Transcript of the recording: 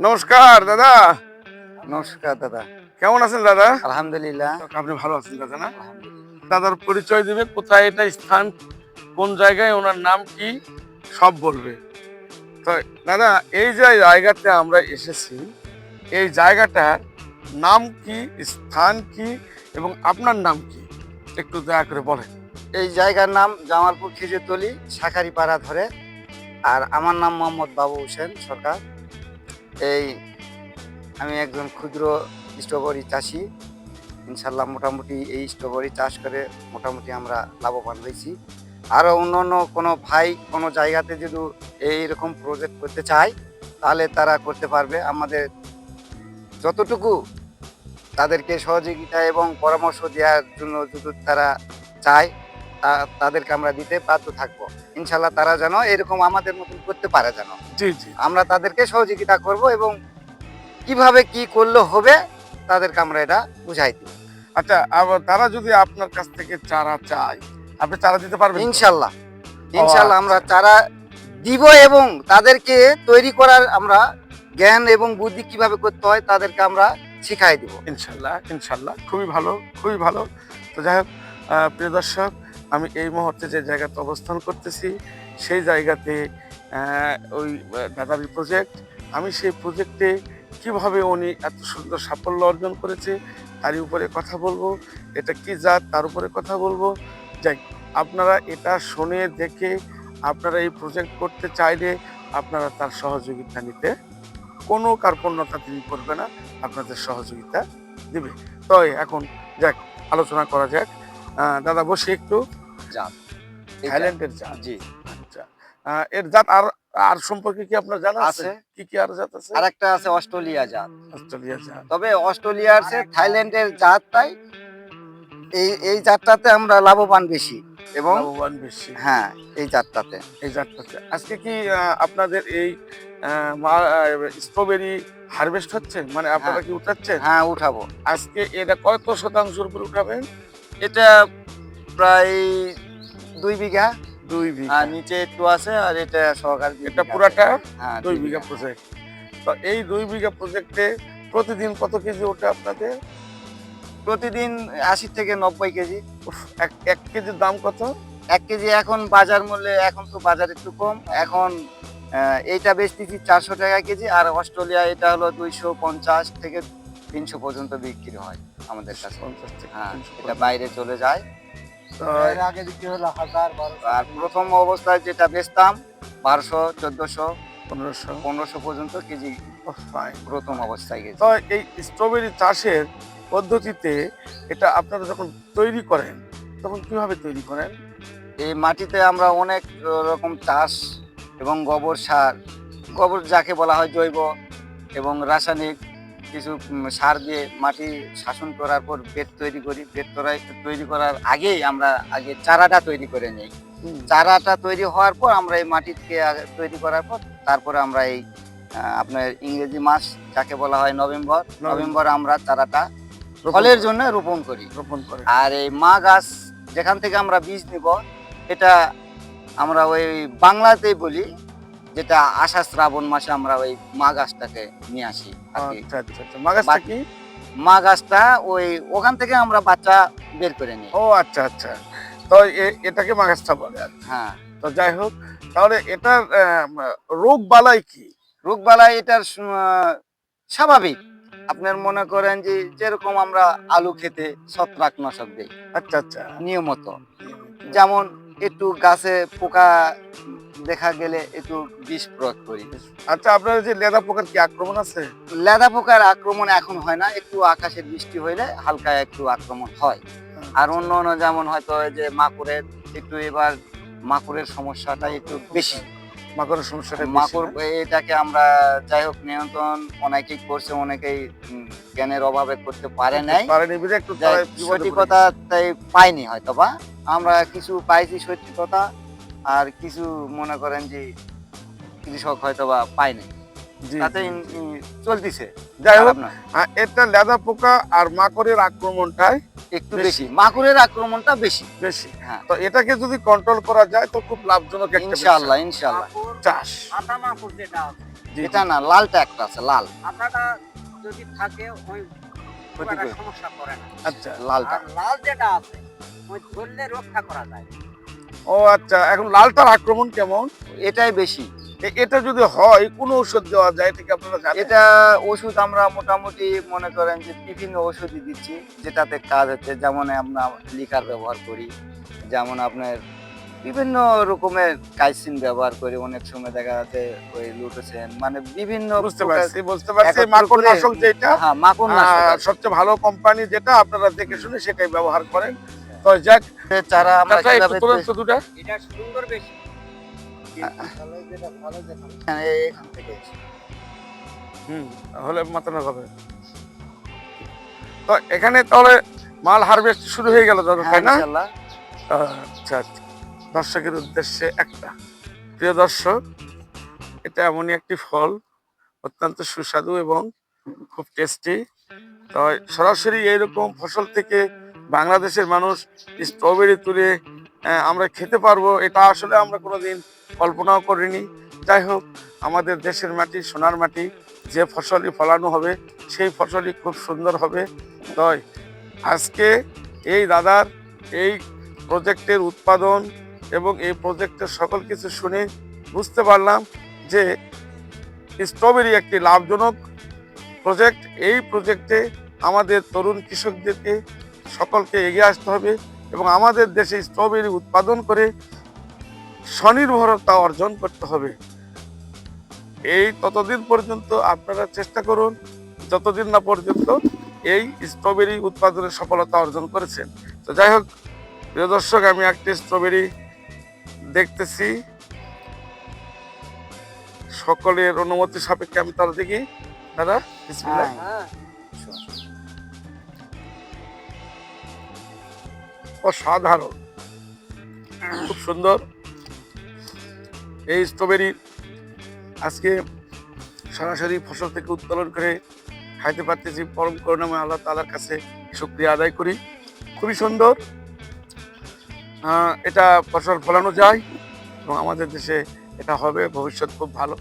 নমস্কার দাদা। নমস্কার দাদা। কেমন আছেন দাদা? আলহামদুলিল্লাহ। আপনি ভালো আছেন দাদা না? দাদার পরিচয় দিবে কোথায় এটা স্থান কোন জায়গায় ওনার নাম কি সব বলবে। তো দাদা এই যে জায়গাতে আমরা এসেছি এই জায়গাটার নাম কি স্থান কি এবং আপনার নাম কি? একটু দয়া করে বলেন। এই জায়গার নাম জামালপুর খিজুরতলি শাখারি পাড়া ধরে। আর আমার নাম মোহাম্মদ বাবু হোসেন সরকার। এই আমি একজন ক্ষুদ্র স্ট্রবেরি চাষি। ইনশাল্লাহ মোটামুটি এই স্ট্রবেরি চাষ করে মোটামুটি আমরা লাভবান হয়েছি। আরও অন্য অন্য কোনো ভাই কোনো জায়গাতে যদি এইরকম প্রজেক্ট করতে চায়, তাহলে তারা করতে পারবে। আমাদের যতটুকু তাদেরকে সহযোগিতা এবং পরামর্শ দেওয়ার জন্য যদি তারা চায় তাদেরকে আমরা দিতে বাধ্য থাকব। ইনশাল্লাহ তারা যেন এরকম আমাদের মতন করতে পারে যেন। জি জি। আমরা তাদেরকে সহযোগিতা করব এবং কীভাবে কি করলে হবে তাদেরকে আমরা এটা বুঝাই দিব। আচ্ছা তারা যদি আপনার কাছ থেকে চারা চায় আপনি চারা দিতে পারবেন ইনশাল্লাহ ইনশাল্লাহ আচ্ছা। আমরা চারা দিব এবং তাদেরকে তৈরি করার আমরা জ্ঞান এবং বুদ্ধি কীভাবে করতে হয় তাদেরকে আমরা শিখাই দিব। ইনশাল্লাহ ইনশাল্লাহ খুবই ভালো খুবই ভালো। তো যাই হোক প্রিয় দর্শক আমি এই মুহূর্তে যে জায়গাতে অবস্থান করতেছি, সেই জায়গাতে ওই দাদারি প্রজেক্ট আমি সেই প্রজেক্টে কীভাবে উনি এত সুন্দর সাফল্য অর্জন করেছে তারই উপরে কথা বলব, এটা কি জাত, তার উপরে কথা বলব। যাই আপনারা এটা শুনে দেখে আপনারা এই প্রজেক্ট করতে চাইলে আপনারা তার সহযোগিতা নিতে, কোনো কার্পণ্যতা তিনি করবে না, আপনাদের সহযোগিতা দিবে। তো এখন যাক, আলোচনা করা যাক। দাদা বসে একটু। জাত। থাইল্যান্ডের জাত। জি আচ্ছা। এর জাত আর আর সম্পর্কে কি আপনার জানা আছে। কি কি আর জাত আছে? আর একটা আছে অস্ট্রেলিয়া জাত। অস্ট্রেলিয়া জাত। তবে অস্ট্রেলিয়ার চেয়ে থাইল্যান্ডের জাতটাই এই এই জাতটাতে আমরা লাভবান বেশি এবং লাভবান বেশি। হ্যাঁ এই জাতটাতে। এই জাতটাতে। আজকে কি আপনাদের এই স্ট্রবেরি হারভেস্ট হচ্ছে? মানে আপনারা হ্যাঁ। কি উঠাচ্ছেন? হ্যাঁ উঠাবো। আজকে এটা কত শতাংশের উপর উঠাবেন? এটা প্রায় দুই বিঘা। দুই বিঘা। আর নিচে একটু আছে আর এটা সহকার এটা পুরাটা হ্যাঁ দুই বিঘা প্রজেক্ট তো এই দুই বিঘা প্রজেক্টে প্রতিদিন কত কেজি ওঠে আপনাদের? প্রতিদিন আশি থেকে নব্বই কেজি। এক কেজির দাম কত? এক কেজি এখন বাজার মূল্যে এখন তো বাজার একটু কম। এখন এইটা বেচতেছি চারশো টাকা কেজি আর অস্ট্রেলিয়া এটা হলো দুইশো পঞ্চাশ থেকে তিনশো পর্যন্ত বিক্রি হয় আমাদের কাছে। হ্যাঁ এটা বাইরে চলে যায়। আগে বিক্রি হলো হাজার আর প্রথম অবস্থায় যেটা বেচতাম বারোশো চোদ্দশো পনেরোশো। পনেরোশো পর্যন্ত কেজি ফাইন প্রথম অবস্থায় গেছে। তো এই স্ট্রবেরি চাষের পদ্ধতিতে এটা আপনারা যখন তৈরি করেন তখন কীভাবে তৈরি করেন? এই মাটিতে আমরা অনেক রকম চাষ এবং গোবর সার গোবর যাকে বলা হয় জৈব এবং রাসায়নিক কিছু সার দিয়ে মাটি শাসন করার পর বেড তৈরি করি। বেড তৈরি করার আগেই আমরা আগে চারাটা তৈরি করে নিই। চারাটা তৈরি হওয়ার পর আমরা এই মাটিকে তৈরি করার পর তারপরে আমরা এই আপনার ইংরেজি মাস যাকে বলা হয় নভেম্বর নভেম্বর। আমরা চারাটা ফলের জন্য রোপণ করি। রোপণ করি। আর এই মা গাছ যেখান থেকে আমরা বীজ নিব এটা আমরা ওই বাংলাতেই বলি যেটা আষাঢ় শ্রাবণ মাসে আমরা ওই মা গাছটাকে নিয়ে আসি আচ্ছা আচ্ছা আচ্ছা। মা গাছটা ওই ওখান থেকে আমরা বাচ্চা বের করে নিই। ও আচ্ছা আচ্ছা। তো এটাকে মাগাসটা বলে আর হ্যাঁ। তো যাই হোক তাহলে এটার রোগ বালাই কি? রোগবালাই এটার স্বাভাবিক। আপনার মনে করেন যে যেরকম আমরা আলু খেতে ছত্রাকনাশক দিই। আচ্ছা আচ্ছা। নিয়মত। যেমন একটু গাছে পোকা দেখা গেলে একটু বিষ প্রয়োগ করি। আচ্ছা আপনার যে লেদা পোকার কি আক্রমণ আছে? লেদা পোকার আক্রমণ এখন হয় না একটু আকাশের বৃষ্টি হইলে হালকা একটু আক্রমণ হয়। আর অন্য অন্য যেমন হয়তো ওই যে মাকুরের একটু এবার মাকুরের সমস্যাটা একটু বেশি। মাকড়ের সমস্যাটা মাকুর এটাকে আমরা যাই হোক নিয়ন্ত্রণ অনেকেই করছে অনেকেই জ্ঞানের অভাবে করতে পারে নাই। সঠিকতা তাই পাইনি হয়তো বা আমরা কিছু পাইছি সঠিকতা আর কিছু মনে করেন যে কৃষক হয়তো বা তাতে। ই- চলতিছে। যাই হোক। এটা লেদা পোকা আর মাকড়ের আক্রমণটাই একটু বেশি। মাকুরের আক্রমণটা বেশি। বেশি। হ্যাঁ। তো এটাকে যদি কন্ট্রোল করা যায় তো খুব লাভজনক একটা ইনশাআল্লাহ ইনশাআল্লাহ। বিষয়। চাষ। জি, এটা না লালটা একটা আছে লাল। আপনারা যদি থাকে ওই ক্ষতি সমস্যা করে না। আচ্ছা লালটা। লাল যেটা আছে ওই ধরলে রক্ষা করা যায়। ও আচ্ছা এখন লালটার আক্রমণ কেমন? এটাই বেশি। এটা যদি হয় কোন ওষুধ দেওয়া যায় এটা কি আপনারা এটা ওষুধ আমরা মোটামুটি মনে করেন যে বিভিন্ন ওষুধই দিচ্ছি যেটাতে কাজ হচ্ছে যেমন আমরা লিকার ব্যবহার করি যেমন আপনার বিভিন্ন রকমের কাইসিন ব্যবহার করি অনেক সময় দেখা যাচ্ছে ওই লুটেছেন মানে বিভিন্ন বুঝতে পারছি বুঝতে পারছি মাকড় নাশক যেটা হ্যাঁ মাখন আহ, সবচেয়ে ভালো কোম্পানি যেটা আপনারা দেখে শুনে সেটাই ব্যবহার করেন। তো যাক চারা আমরা কীভাবে তোলেন এটা সুন্দর বেশি। হ্যাঁ, হুম হবে। তো এখানে তাহলে মাল হারভেস্ট শুরু হয়ে গেল দাদা হ্যাঁ, তাই না আচ্ছা আচ্ছা। দর্শকের উদ্দেশ্যে একটা। প্রিয় দর্শক এটা এমনই একটি ফল অত্যন্ত সুস্বাদু এবং খুব টেস্টি তো সরাসরি এইরকম ফসল থেকে বাংলাদেশের মানুষ স্ট্রবেরি তুলে আমরা খেতে পারব, এটা আসলে আমরা কোনোদিন কল্পনাও করিনি। যাই হোক, আমাদের দেশের মাটি, সোনার মাটি, যে ফসলই ফলানো হবে, সেই ফসলই খুব সুন্দর হবে। তাই, আজকে এই দাদার এই প্রজেক্টের উৎপাদন এবং এই প্রজেক্টের সকল কিছু শুনে বুঝতে পারলাম যে স্ট্রবেরি একটি লাভজনক প্রজেক্ট এই প্রজেক্টে আমাদের তরুণ কৃষকদেরকে সকলকে এগিয়ে আসতে হবে এবং আমাদের দেশে স্ট্রবেরি উৎপাদন করে স্বনির্ভরতা অর্জন করতে হবে। এই ততদিন পর্যন্ত আপনারা চেষ্টা করুন, যতদিন না পর্যন্ত এই স্ট্রবেরি উৎপাদনের সফলতা অর্জন করেছেন। তো যাই হোক, প্রিয় দর্শক, আমি একটি স্ট্রবেরি দেখতেছি। সকলের অনুমতি সাপেক্ষে আমি তাহলে দেখি। দাদা। অসাধারণ। খুব সুন্দর। এই স্ট্রবেরি আজকে সরাসরি ফসল থেকে উত্তোলন করে খাইতে পারতেছি। পরম করুণাময় আল্লাহ তালার কাছে শুক্রিয়া আদায় করি। খুবই সুন্দর। এটা ফসল ফলানো যায় এবং আমাদের দেশে এটা হবে, ভবিষ্যৎ খুব ভালো।